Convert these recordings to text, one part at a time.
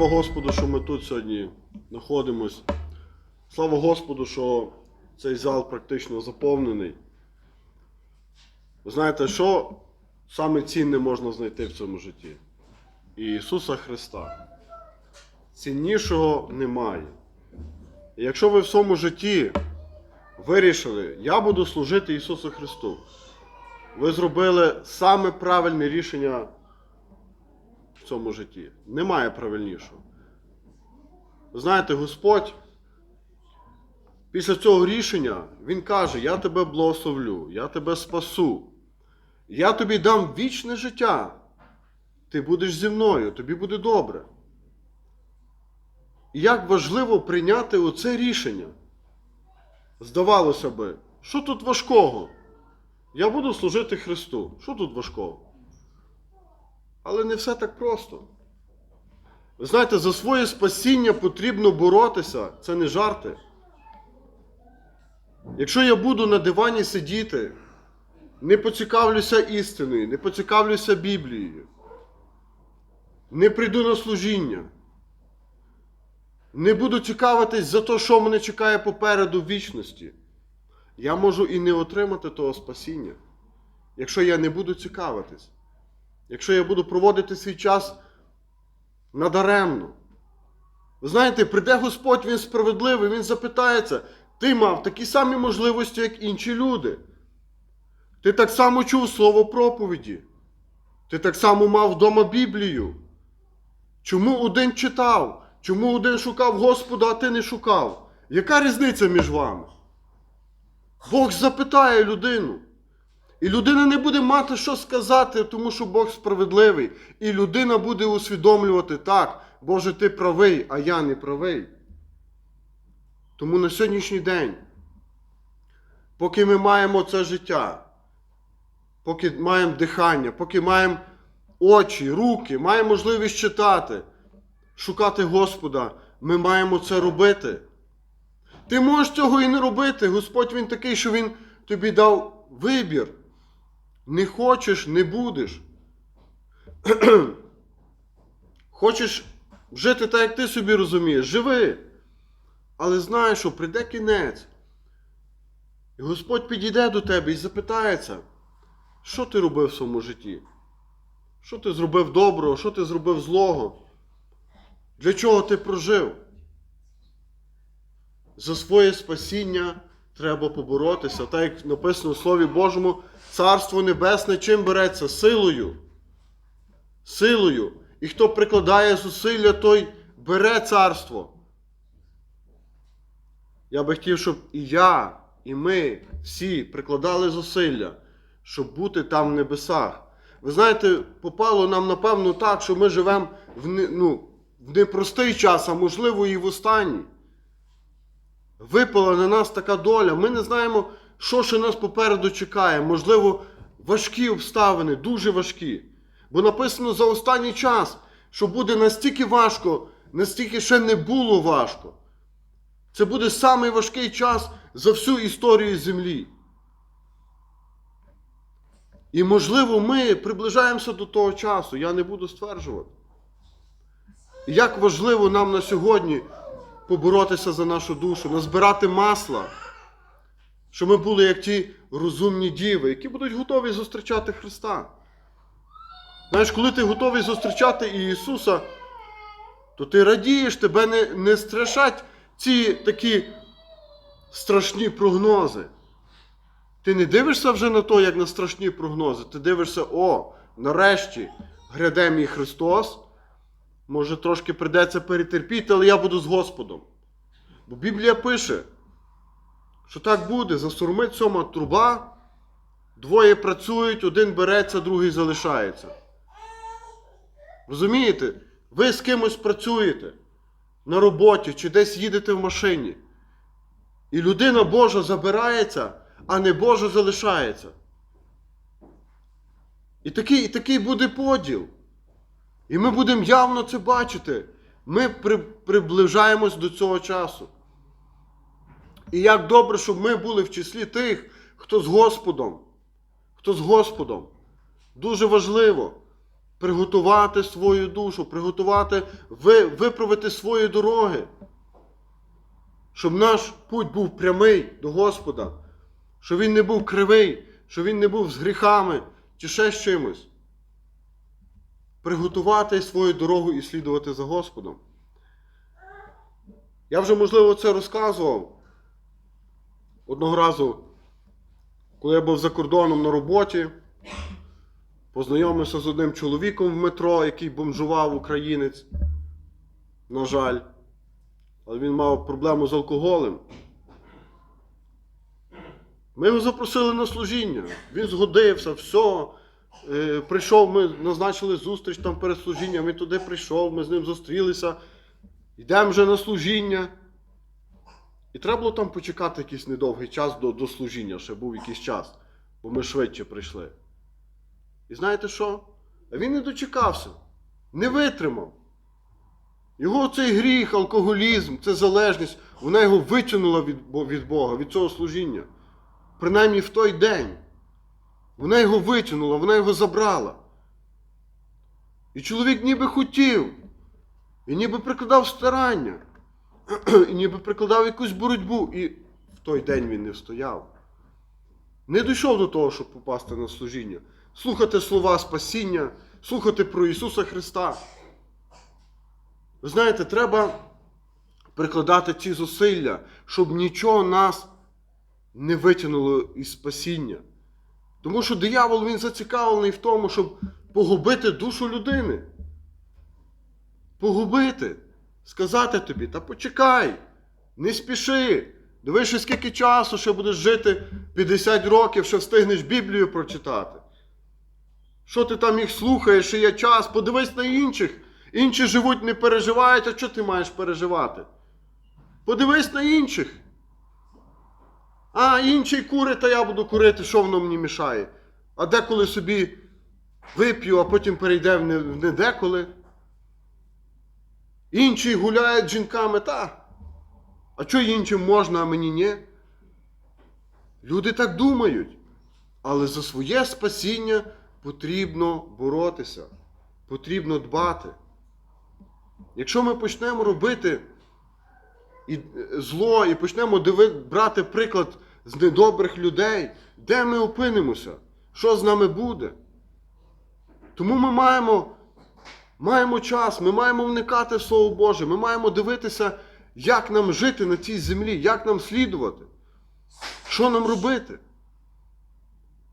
Слава Господу, що ми тут сьогодні знаходимось. Слава Господу, що цей зал практично заповнений. Ви знаєте, що саме цінне можна знайти в цьому житті? Ісуса Христа. Ціннішого немає. І якщо ви в своєму житті вирішили, я буду служити Ісусу Христу, ви зробили саме правильне рішення цьому житті. Немає правильнішого. Знаєте, Господь після цього рішення Він каже: Я тебе благословлю, я тебе спасу, я тобі дам вічне життя. Ти будеш зі мною, тобі буде добре. І як важливо прийняти оце рішення. Здавалося би, що тут важкого? Я буду служити Христу. Що тут важкого? Але не все так просто. Ви знаєте, за своє спасіння потрібно боротися. Це не жарти. Якщо я буду на дивані сидіти, не поцікавлюся істиною, не поцікавлюся Біблією, не прийду на служіння, не буду цікавитись за те, що мене чекає попереду в вічності, я можу і не отримати того спасіння, якщо я не буду цікавитись, якщо я буду проводити свій час надаремно. Ви знаєте, прийде Господь, Він справедливий, Він запитається, ти мав такі самі можливості, як інші люди. Ти так само чув слово проповіді. Ти так само мав вдома Біблію. Чому один читав? Чому один шукав Господа, а ти не шукав? Яка різниця між вами? Бог запитає людину. І людина не буде мати що сказати, тому що Бог справедливий. І людина буде усвідомлювати так, Боже, ти правий, а я не правий. Тому на сьогоднішній день, поки ми маємо це життя, поки маємо дихання, поки маємо очі, руки, маємо можливість читати, шукати Господа, ми маємо це робити. Ти можеш цього і не робити. Господь Він такий, що Він тобі дав вибір. Не хочеш, не будеш. Хочеш жити так, як ти собі розумієш, живи. Але знай, що прийде кінець. І Господь підійде до тебе і запитається, що ти робив в своєму житті? Що ти зробив доброго, що ти зробив злого? Для чого ти прожив? За своє спасіння треба поборотися. Так як написано в Слові Божому, Царство Небесне чим береться? Силою. Силою. І хто прикладає зусилля, той бере царство. Я би хотів, щоб і я, і ми всі прикладали зусилля, щоб бути там в небесах. Ви знаєте, попало нам, напевно, так, що ми живемо в, ну, в непростий час, а можливо і в останній. Випала на нас така доля. Ми не знаємо, що ще нас попереду чекає. Можливо, важкі обставини, дуже важкі. Бо написано за останній час, що буде настільки важко, настільки ще не було важко. Це буде самий важкий час за всю історію землі. І, можливо, ми приближаємося до того часу, я не буду стверджувати. Як важливо нам на сьогодні поборотися за нашу душу, назбирати масла, щоб ми були як ті розумні діви, які будуть готові зустрічати Христа. Знаєш, коли ти готовий зустрічати Ісуса, то ти радієш, тебе не, не страшать ці такі страшні прогнози. Ти не дивишся вже на то, як на страшні прогнози. Ти дивишся, о, нарешті гряде мій Христос. Може, трошки придеться перетерпіти, але я буду з Господом. Бо Біблія пише, що так буде, засурмить сьома труба, двоє працюють, один береться, другий залишається. Розумієте? Ви з кимось працюєте на роботі чи десь їдете в машині. І людина Божа забирається, а не Божа залишається. І такий, і такий буде поділ. І ми будемо явно це бачити. Ми при, приближаємось до цього часу. І як добре, щоб ми були в числі тих, хто з Господом. Хто з Господом. Дуже важливо. приготувати свою душу, приготувати, виправити свої дороги. Щоб наш путь був прямий до Господа, щоб він не був кривий, щоб він не був з гріхами чи ще з чимось. Приготувати свою дорогу і слідувати за Господом. Я вже, можливо, це розказував одного разу, коли я був за кордоном на роботі, познайомився з одним чоловіком в метро, який бомжував українець. На жаль. Але він мав проблему з алкоголем. Ми його запросили на служіння. Він згодився, все. Е, прийшов, ми назначили зустріч там перед служінням, він туди прийшов, ми з ним зустрілися. Йдемо вже на служіння. І треба було там почекати якийсь недовгий час до, до служіння, ще був якийсь час, бо ми швидше прийшли. І знаєте що? А він не дочекався, не витримав. Його цей гріх, алкоголізм, це залежність, вона його витягнула від, від Бога, від цього служіння. Принаймні в той день. Вона його витягнула, вона його забрала. І чоловік ніби хотів, і ніби прикладав старання, і ніби прикладав якусь боротьбу, і в той день він не стояв. Не дійшов до того, щоб попасти на служіння, слухати слова спасіння, слухати про Ісуса Христа. Ви знаєте, треба прикладати ці зусилля, щоб нічого нас не витягнуло із спасіння. Тому що диявол він зацікавлений в тому, щоб погубити душу людини. Погубити. Сказати тобі, та почекай, не спіши. Дивишся, скільки часу ще будеш жити 50 років, що встигнеш Біблію прочитати. Що ти там їх слухаєш, ще є час, подивись на інших. Інші живуть, не переживають, а що ти маєш переживати? Подивись на інших. А, інший курить, а я буду курити, що воно мені мішає? А деколи собі вип'ю, а потім перейде в не, в не деколи. Інші гуляють жінками, та. А що іншим можна, а мені ні? Люди так думають. Але за своє спасіння потрібно боротися, потрібно дбати. Якщо ми почнемо робити е, зло, і почнемо брати приклад з недобрих людей, де ми опинимося? Що з нами буде? Тому ми маємо, маємо час, ми маємо вникати в Слово Боже, ми маємо дивитися, як нам жити на цій землі, як нам слідувати, що нам робити.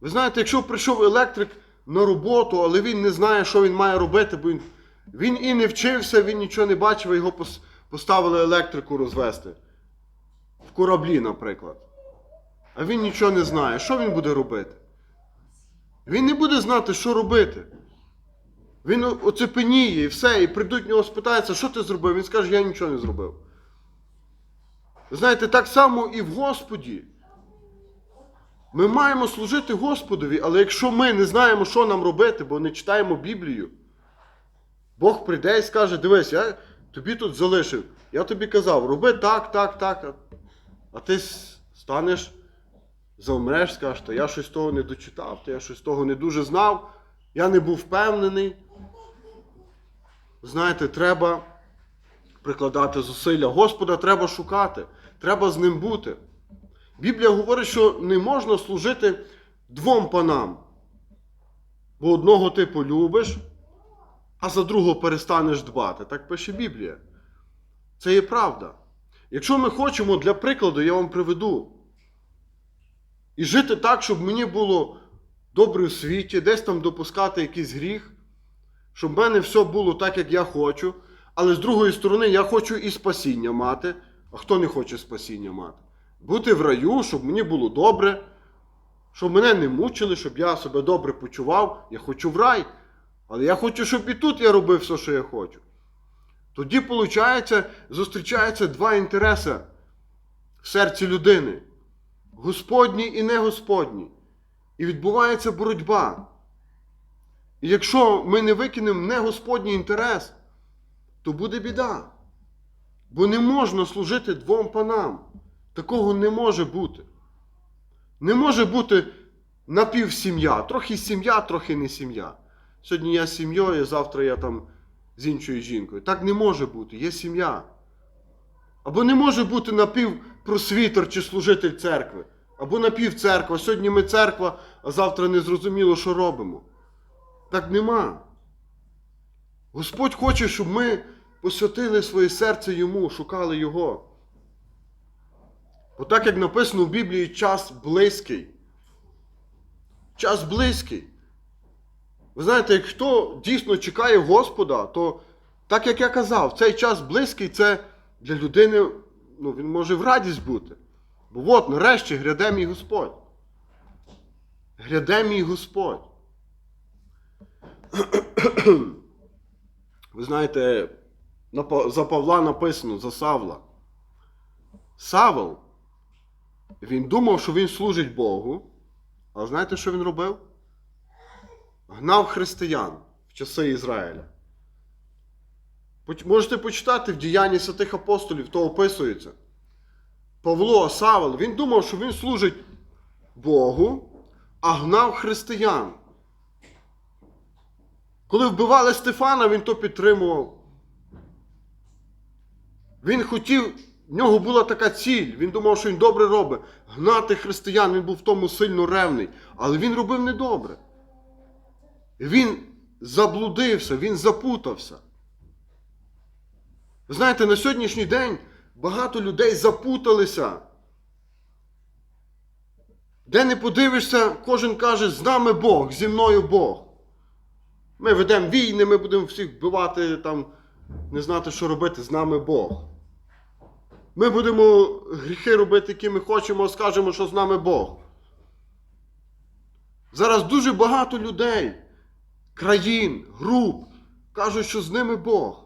Ви знаєте, якщо прийшов електрик на роботу, але він не знає, що він має робити, бо він, він і не вчився, він нічого не бачив, а його поставили електрику розвести. В кораблі, наприклад. А він нічого не знає. Що він буде робити? Він не буде знати, що робити. Він оцепеніє і все, і прийдуть в нього спитаються, що ти зробив? Він скаже, я нічого не зробив. Знаєте, так само і в Господі. Ми маємо служити Господові, але якщо ми не знаємо, що нам робити, бо не читаємо Біблію, Бог прийде і скаже: дивись, я тобі тут залишив. Я тобі казав, роби так, так, так. а- ти станеш, завмреш, скажеш, то я щось того не дочитав, то я щось того не дуже знав, я не був впевнений. Знаєте, треба прикладати зусилля. Господа треба шукати, треба з ним бути. Біблія говорить, що не можна служити двом панам. Бо одного ти полюбиш, а за другого перестанеш дбати. Так пише Біблія. Це є правда. Якщо ми хочемо, для прикладу, я вам приведу. І жити так, щоб мені було добре у світі, десь там допускати якийсь гріх, щоб в мене все було так, як я хочу. Але з другої сторони, я хочу і спасіння мати. А хто не хоче спасіння мати? Бути в раю, щоб мені було добре, щоб мене не мучили, щоб я себе добре почував. Я хочу в рай. Але я хочу, щоб і тут я робив все, що я хочу. Тоді, виходить, зустрічаються два інтереси в серці людини: Господній і не Господній. І відбувається боротьба. Якщо ми не викинемо не Господній інтерес, то буде біда. Бо не можна служити двом панам. Такого не може бути. Не може бути напівсім'я. Трохи сім'я, трохи не сім'я. Сьогодні я з сім'єю, завтра я там з іншою жінкою. Так не може бути, є сім'я. Або не може бути напівпросвітер чи служитель церкви, або напівцерква. Сьогодні ми церква, а завтра не зрозуміло, що робимо. Так нема. Господь хоче, щоб ми посвятили своє серце йому, шукали Його. Бо так як написано в Біблії, час близький. Час близький. Ви знаєте, як хто дійсно чекає Господа, то так як я казав, цей час близький це для людини, ну, він може в радість бути. Бо от, нарешті, гряде мій Господь. Гряде мій Господь. Ви знаєте, за Павла написано, за Савла. Савл, він думав, що він служить Богу. А знаєте, що він робив? Гнав християн в часи Ізраїля. Можете почитати в діянні святих апостолів, то описується. Павло Савел, він думав, що він служить Богу, а гнав християн. Коли вбивали Стефана, він то підтримував. Він хотів, в нього була така ціль. Він думав, що він добре робить. Гнати християн, він був в тому сильно ревний. Але він робив недобре. Він заблудився, він запутався. Ви знаєте, на сьогоднішній день багато людей запуталися. Де не подивишся, кожен каже, з нами Бог, зі мною Бог. Ми ведемо війни, ми будемо всіх вбивати, там, не знати, що робити, з нами Бог. Ми будемо гріхи робити, які ми хочемо, а скажемо, що з нами Бог. Зараз дуже багато людей, країн, груп кажуть, що з ними Бог.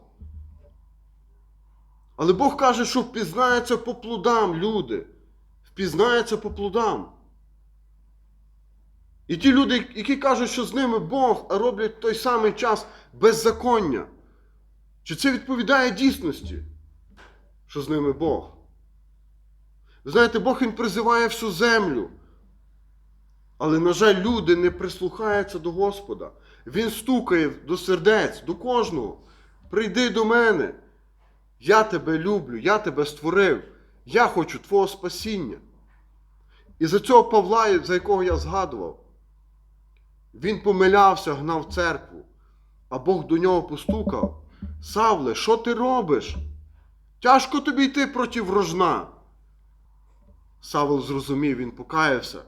Але Бог каже, що впізнається по плодам люди. Впізнається по плодам. І ті люди, які кажуть, що з ними Бог, а роблять той самий час беззаконня. Чи це відповідає дійсності, що з ними Бог? Ви знаєте, Бог Він призиває всю землю. Але, на жаль, люди не прислухаються до Господа. Він стукає до сердець, до кожного. Прийди до мене. Я тебе люблю, я тебе створив. Я хочу Твого спасіння. І за цього Павла, за якого я згадував, він помилявся, гнав церкву, а Бог до нього постукав. Савле, що ти робиш? Тяжко тобі йти проти врожна. Савл зрозумів, він покаявся.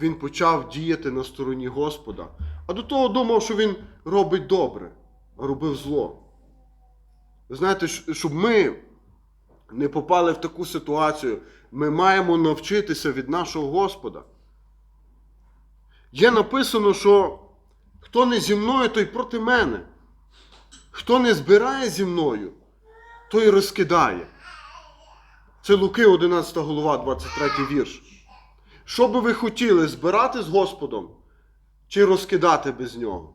Він почав діяти на стороні Господа, а до того думав, що він робить добре, а робив зло. Ви знаєте, щоб ми не попали в таку ситуацію, ми маємо навчитися від нашого Господа. Є написано, що хто не зі мною, той проти мене. Хто не збирає зі мною, той розкидає. Це Луки 11 голова, 23 вірш. Що би ви хотіли збирати з Господом чи розкидати без нього?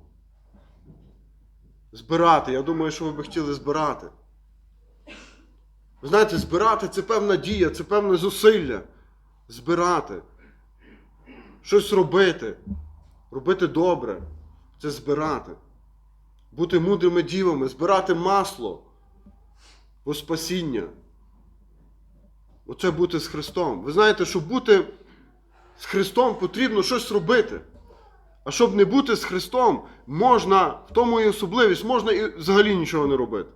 Збирати. Я думаю, що ви би хотіли збирати. Ви знаєте, збирати це певна дія, це певне зусилля. Збирати. Щось робити. Робити добре. Це збирати. Бути мудрими дівами, збирати масло по спасіння. Оце бути з Христом. Ви знаєте, щоб бути з Христом потрібно щось робити. А щоб не бути з Христом, можна, в тому і особливість, можна і взагалі нічого не робити.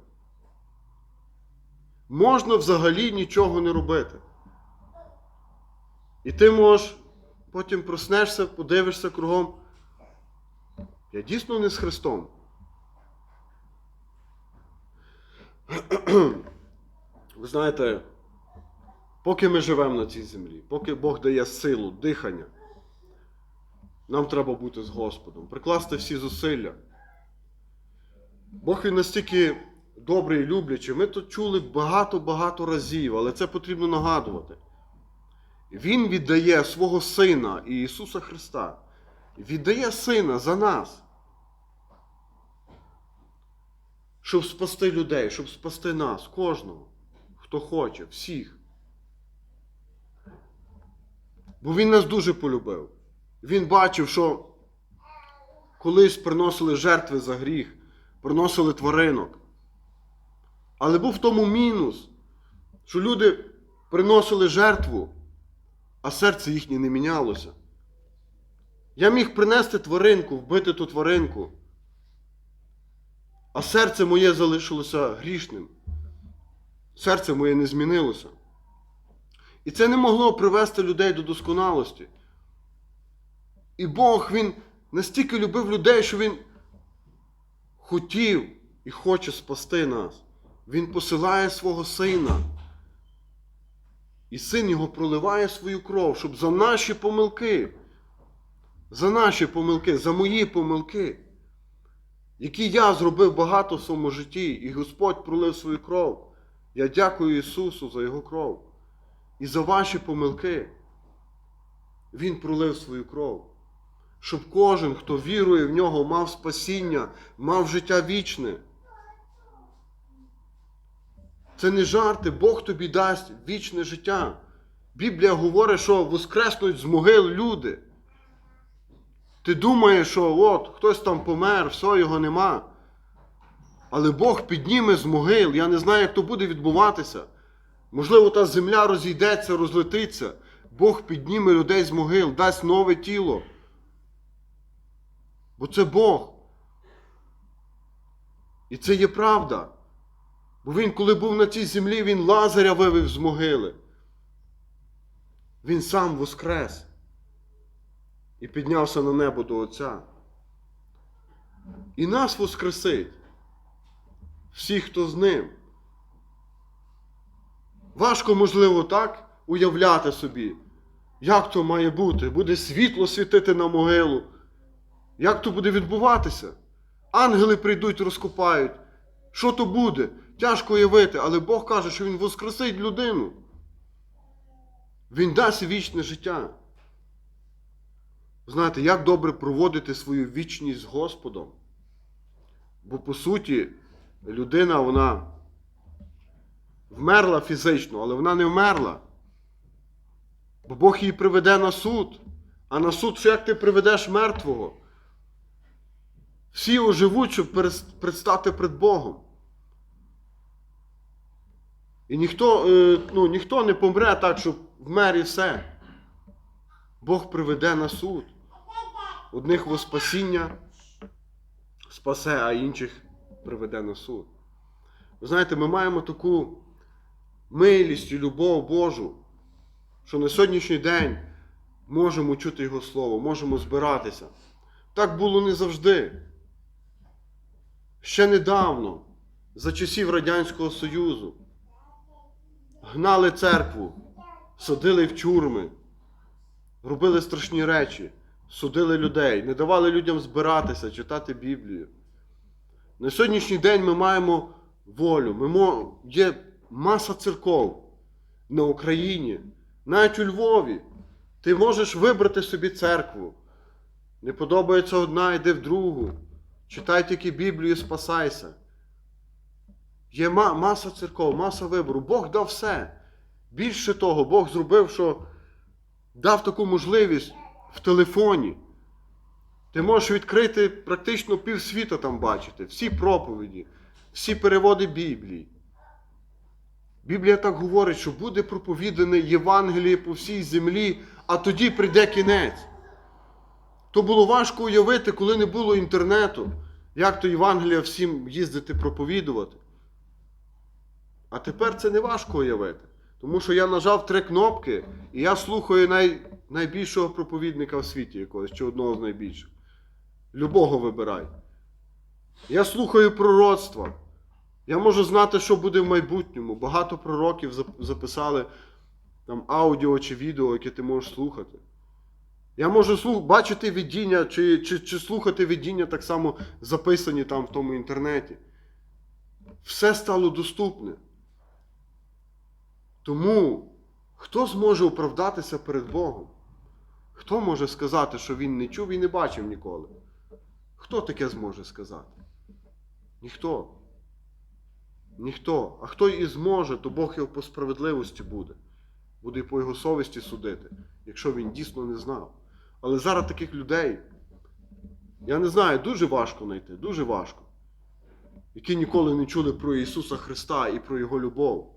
Можна взагалі нічого не робити. І ти можеш, потім проснешся, подивишся кругом. Я дійсно не з Христом. Ви знаєте, поки ми живемо на цій землі, поки Бог дає силу, дихання, нам треба бути з Господом, прикласти всі зусилля. Бог він настільки добрий і люблячий. Ми тут чули багато-багато разів, але це потрібно нагадувати. Він віддає свого Сина Ісуса Христа. Віддає Сина за нас. Щоб спасти людей, щоб спасти нас, кожного, хто хоче, всіх. Бо Він нас дуже полюбив. Він бачив, що колись приносили жертви за гріх, приносили тваринок. Але був в тому мінус, що люди приносили жертву, а серце їхнє не мінялося. Я міг принести тваринку, вбити ту тваринку, а серце моє залишилося грішним. Серце моє не змінилося. І це не могло привести людей до досконалості. І Бог Він настільки любив людей, що Він хотів і хоче спасти нас. Він посилає свого сина. І син його проливає свою кров, щоб за наші помилки, за наші помилки, за мої помилки, які я зробив багато в своєму житті, і Господь пролив свою кров. Я дякую Ісусу за Його кров. І за ваші помилки Він пролив свою кров. Щоб кожен, хто вірує в нього, мав спасіння, мав життя вічне. Це не жарти, Бог тобі дасть вічне життя. Біблія говорить, що воскреснуть з могил люди. Ти думаєш, що от хтось там помер, все, його нема. Але Бог підніме з могил. Я не знаю, як то буде відбуватися. Можливо, та земля розійдеться, розлетиться. Бог підніме людей з могил, дасть нове тіло. Бо це Бог. І це є правда. Бо він, коли був на цій землі, він Лазаря вивів з могили. Він сам воскрес і піднявся на небо до Отця. І нас воскресить. Всі, хто з ним. Важко, можливо, так уявляти собі, як то має бути. Буде світло світити на могилу. Як то буде відбуватися? Ангели прийдуть, розкопають. Що то буде? Тяжко уявити, але Бог каже, що Він воскресить людину. Він дасть вічне життя. Знаєте, як добре проводити свою вічність з Господом. Бо по суті, людина, вона вмерла фізично, але вона не вмерла. Бо Бог її приведе на суд. А на суд, що як ти приведеш мертвого? Всі оживуть, щоб предстати перед Богом. І ніхто, е, ну, ніхто не помре так, щоб вмер і все. Бог приведе на суд. Одних во спасіння спасе, а інших приведе на суд. Ви знаєте, ми маємо таку милість і любов Божу, що на сьогоднішній день можемо чути Його Слово, можемо збиратися. Так було не завжди. Ще недавно, за часів Радянського Союзу, гнали церкву, садили в тюрми, робили страшні речі, судили людей, не давали людям збиратися, читати Біблію. На сьогоднішній день ми маємо волю, ми є маса церков на Україні, навіть у Львові. Ти можеш вибрати собі церкву. Не подобається одна, йди в другу. Читай тільки Біблію і спасайся. Є маса церков, маса вибору. Бог дав все. Більше того, Бог зробив, що дав таку можливість в телефоні. Ти можеш відкрити практично півсвіта там бачити, всі проповіді, всі переводи Біблії. Біблія так говорить, що буде проповідане Євангеліє по всій землі, а тоді прийде кінець. То було важко уявити, коли не було інтернету, як то Євангелія всім їздити проповідувати. А тепер це не важко уявити. Тому що я нажав три кнопки, і я слухаю най... найбільшого проповідника в світі якогось, чи одного з найбільших. Любого вибирай. Я слухаю пророцтва. Я можу знати, що буде в майбутньому. Багато пророків записали там аудіо чи відео, яке ти можеш слухати. Я можу слух... бачити видіння чи, чи, чи слухати видіння так само записані там в тому інтернеті. Все стало доступне. Тому хто зможе оправдатися перед Богом? Хто може сказати, що він не чув і не бачив ніколи? Хто таке зможе сказати? Ніхто. Ніхто. А хто і зможе, то Бог його по справедливості буде. Буде і по його совісті судити, якщо він дійсно не знав. Але зараз таких людей Я не знаю, дуже важко знайти, дуже важко. Які ніколи не чули про Ісуса Христа і про Його любов.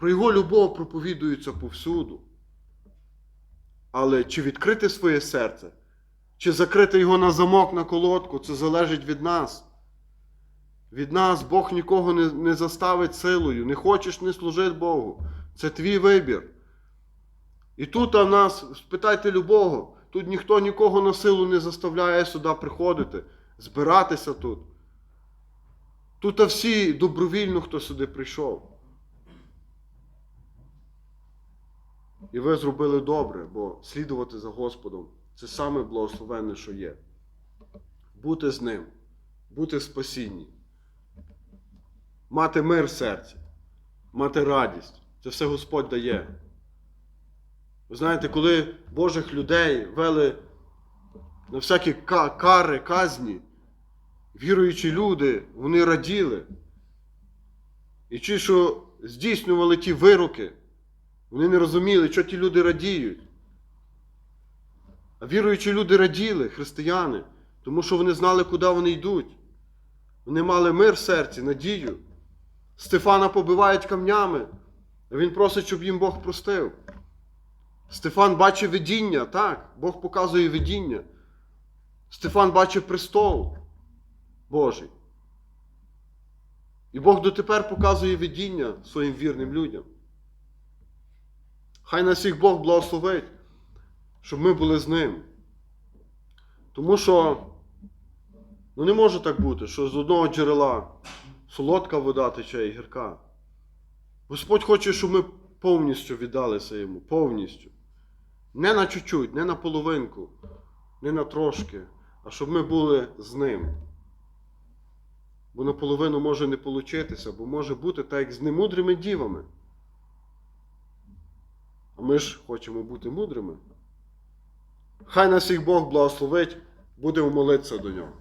Про Його любов проповідується повсюду. Але чи відкрити своє серце, чи закрити його на замок, на колодку, це залежить від нас. Від нас Бог нікого не, не заставить силою. Не хочеш, не служи Богу. Це твій вибір. І тут а в нас, спитайте любого, тут ніхто нікого на силу не заставляє сюди приходити, збиратися тут. Тут а всі добровільно, хто сюди прийшов. І ви зробили добре, бо слідувати за Господом це саме благословенне, що є. Бути з ним, бути в спасінні, мати мир в серці, мати радість. Це все Господь дає. Ви знаєте, коли Божих людей вели на всякі кари, казні, віруючі люди, вони раділи. І ті, що здійснювали ті вироки, вони не розуміли, що ті люди радіють. А віруючі люди раділи, християни, тому що вони знали, куди вони йдуть. Вони мали мир в серці, надію. Стефана побивають камнями, а він просить, щоб їм Бог простив. Стефан бачив видіння, так, Бог показує видіння. Стефан бачив престол Божий. І Бог дотепер показує видіння своїм вірним людям. Хай нас всіх Бог благословить, щоб ми були з ним. Тому що ну не може так бути, що з одного джерела солодка вода тече і гірка. Господь хоче, щоб ми повністю віддалися йому, повністю. Не на чуть-чуть, не на половинку, не на трошки, а щоб ми були з ним. Бо наполовину може не получитися, бо може бути так, як з немудрими дівами. Ми ж хочемо бути мудрими. Хай нас всіх Бог благословить, будемо молитися до нього.